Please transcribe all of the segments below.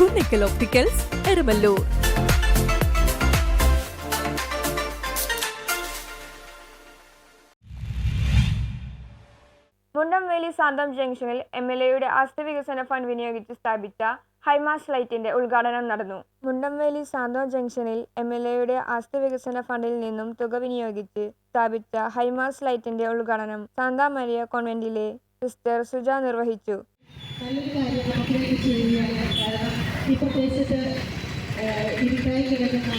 Kunnickal opticals Erumalloor Mundamveli xanthan ജംഗ്ഷനിൽ M L എയുടെ ആസ്തി വികസന ഫണ്ട് വിനിയോഗിച്ച് സ്ഥാപിച്ച ഹൈമാസ് ലൈറ്റിന്റെ ഉദ്ഘാടനം നടന്നു. മുണ്ടംവേലി സാന്തോ ജംഗ്ഷനിൽ എം എൽ എയുടെ ആസ്തി വികസന ഫണ്ടിൽ നിന്നും തുക വിനിയോഗിച്ച് സ്ഥാപിച്ച ഹൈമാസ് ലൈറ്റിന്റെ ഉദ്ഘാടനം സാന്താ മരിയ കോൺവെന്റിലെ സിസ്റ്റർ സുജ നിർവഹിച്ചു. ഈ പ്രദേശത്ത് ഇരുട്ടായി കിടക്കുന്ന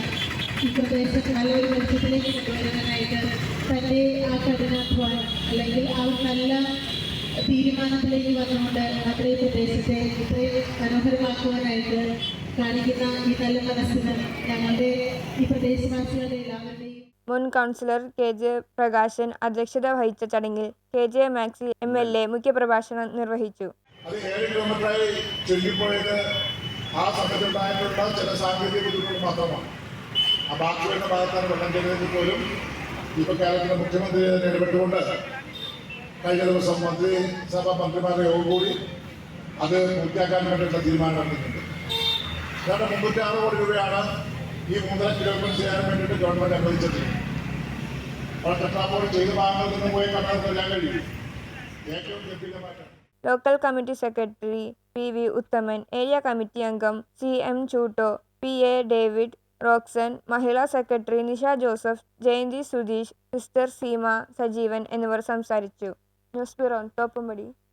ഈ പ്രദേശത്ത് നല്ലൊരു വെളിച്ചത്തിലേക്ക് കൊണ്ടുവരാനായിട്ട് തന്റെ ആ കഠിനാധ്വാനം അല്ലെങ്കിൽ ആ നല്ല തീരുമാനത്തിലേക്ക് വന്നുകൊണ്ട് അത്രയും പ്രദേശത്തെ ഇത്രയും മനോഹരമാക്കുവാനായിട്ട് കാണിക്കുന്ന ഈ നല്ല മനസ്സിന് ഞങ്ങളുടെ ഈ പ്രദേശവാസികളുടെ എല്ലാവരുടെയും മുൻ കൗൺസിലർ കെ ജെ പ്രകാശൻ അധ്യക്ഷത വഹിച്ച ചടങ്ങിൽ K J Maxy M L A മുഖ്യപ്രഭാഷണം നിർവഹിച്ചു. അത് ഏഴ് കിലോമീറ്ററായി ചുരുങ്ങിപ്പോയത് ആ സമയത്തുണ്ടായിട്ടുള്ള ചില സാങ്കേതിക ബുദ്ധിമുട്ടുകൾ മാത്രമാണ്. ആ ബാക്കി വരുന്ന ഭാഗത്താണ് വെള്ളം കയറിയതെങ്കിൽ പോലും. ഇപ്പോൾ കേരളത്തിലെ മുഖ്യമന്ത്രി തന്നെ ഇടപെട്ടുകൊണ്ട് കഴിഞ്ഞ ദിവസം മന്ത്രിസഭാ മന്ത്രിമാരുടെ യോഗം കൂടി അത് പൂർത്തിയാക്കാൻ വേണ്ടിയിട്ടുള്ള തീരുമാനം എടുത്തിട്ടുണ്ട് കാരണം മുന്നൂറ്റി ആറ് കോടി രൂപയാണ് ഈ മൂന്നര കിലോമീറ്റർ ചെയ്യാൻ വേണ്ടിയിട്ട് ഗവൺമെന്റ് അനുവദിച്ചത് അപ്പോൾ ടെട്രാപ്പോൾ ചെയ്ത് വാങ്ങുന്നതിൽ നിന്ന് പോയി കണ്ടാൽ കഴിയും. ഏറ്റവും ഗംഭീരമായിട്ടാണ്. Local committee secretary P V Uthaman area committee അംഗം സി എം ചൂട്ടോ P A David Roxan Mahila secretary Nisha Joseph Jayanthi Sudheesh sister Seema Sajeevan എന്നിവർ സംസാരിച്ചു. News bureau Thoppumpady.